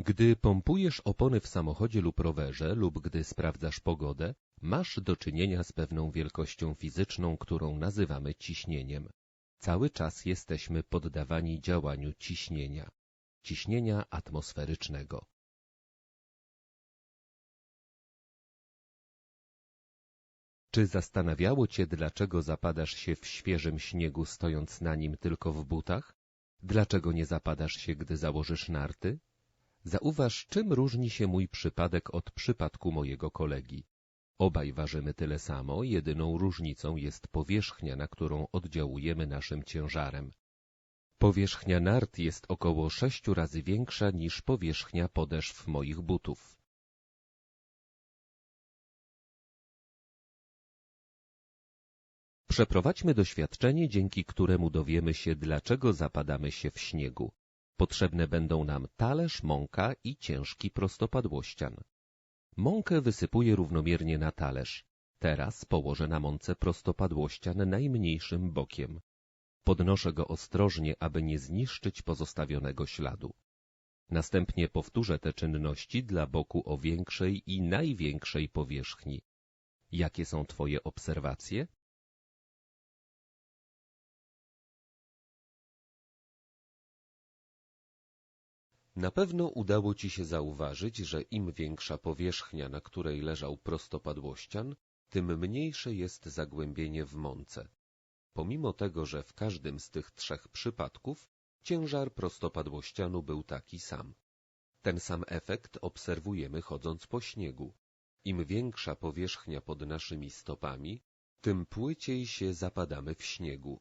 Gdy pompujesz opony w samochodzie lub rowerze lub gdy sprawdzasz pogodę, masz do czynienia z pewną wielkością fizyczną, którą nazywamy ciśnieniem. Cały czas jesteśmy poddawani działaniu ciśnienia, ciśnienia atmosferycznego. Czy zastanawiało cię, dlaczego zapadasz się w świeżym śniegu, stojąc na nim tylko w butach? Dlaczego nie zapadasz się, gdy założysz narty? Zauważ, czym różni się mój przypadek od przypadku mojego kolegi. Obaj ważymy tyle samo, jedyną różnicą jest powierzchnia, na którą oddziałujemy naszym ciężarem. Powierzchnia nart jest około sześciu razy większa niż powierzchnia podeszw moich butów. Przeprowadźmy doświadczenie, dzięki któremu dowiemy się, dlaczego zapadamy się w śniegu. Potrzebne będą nam talerz, mąka i ciężki prostopadłościan. Mąkę wysypuję równomiernie na talerz. Teraz położę na mące prostopadłościan najmniejszym bokiem. Podnoszę go ostrożnie, aby nie zniszczyć pozostawionego śladu. Następnie powtórzę te czynności dla boku o większej i największej powierzchni. Jakie są Twoje obserwacje? Na pewno udało ci się zauważyć, że im większa powierzchnia, na której leżał prostopadłościan, tym mniejsze jest zagłębienie w mące. Pomimo tego, że w każdym z tych trzech przypadków ciężar prostopadłościanu był taki sam. Ten sam efekt obserwujemy chodząc po śniegu. Im większa powierzchnia pod naszymi stopami, tym płyciej się zapadamy w śniegu.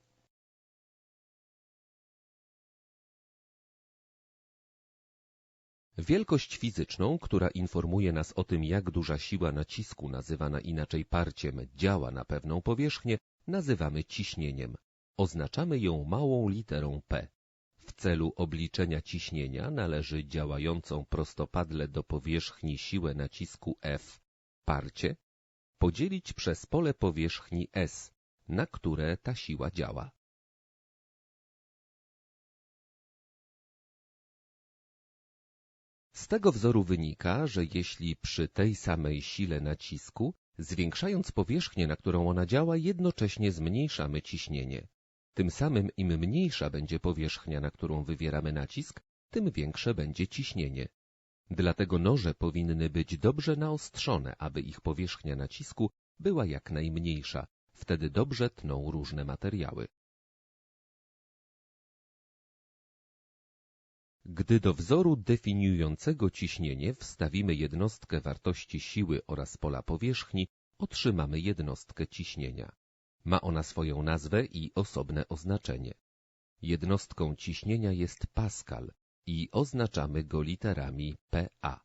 Wielkość fizyczną, która informuje nas o tym, jak duża siła nacisku, nazywana inaczej parciem, działa na pewną powierzchnię, nazywamy ciśnieniem. Oznaczamy ją małą literą P. W celu obliczenia ciśnienia należy działającą prostopadle do powierzchni siłę nacisku F, parcie, podzielić przez pole powierzchni S, na które ta siła działa. Z tego wzoru wynika, że jeśli przy tej samej sile nacisku, zwiększając powierzchnię, na którą ona działa, jednocześnie zmniejszamy ciśnienie. Tym samym im mniejsza będzie powierzchnia, na którą wywieramy nacisk, tym większe będzie ciśnienie. Dlatego noże powinny być dobrze naostrzone, aby ich powierzchnia nacisku była jak najmniejsza. Wtedy dobrze tną różne materiały. Gdy do wzoru definiującego ciśnienie wstawimy jednostkę wartości siły oraz pola powierzchni, otrzymamy jednostkę ciśnienia. Ma ona swoją nazwę i osobne oznaczenie. Jednostką ciśnienia jest Pascal i oznaczamy go literami PA.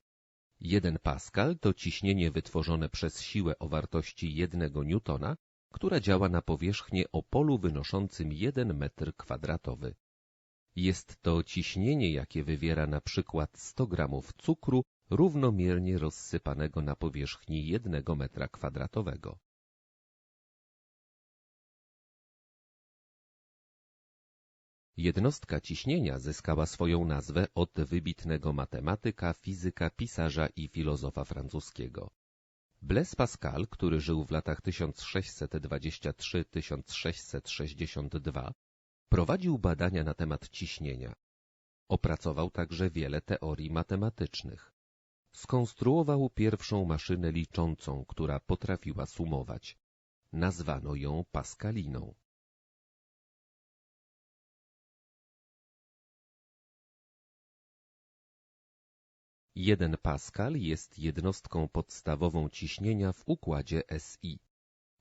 1 Pascal to ciśnienie wytworzone przez siłę o wartości 1 newtona, która działa na powierzchnię o polu wynoszącym 1 metr kwadratowy. Jest to ciśnienie, jakie wywiera na przykład 100 gramów cukru równomiernie rozsypanego na powierzchni jednego metra kwadratowego. Jednostka ciśnienia zyskała swoją nazwę od wybitnego matematyka, fizyka, pisarza i filozofa francuskiego. Blaise Pascal, który żył w latach 1623-1662, Prowadził badania na temat ciśnienia. Opracował także wiele teorii matematycznych. Skonstruował pierwszą maszynę liczącą, która potrafiła sumować. Nazwano ją Pascaliną. Jeden Pascal jest jednostką podstawową ciśnienia w układzie SI.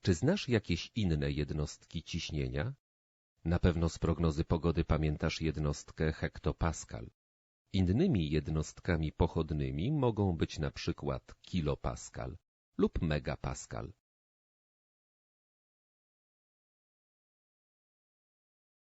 Czy znasz jakieś inne jednostki ciśnienia? Na pewno z prognozy pogody pamiętasz jednostkę hektopascal. Innymi jednostkami pochodnymi mogą być na przykład kilopascal lub megapascal.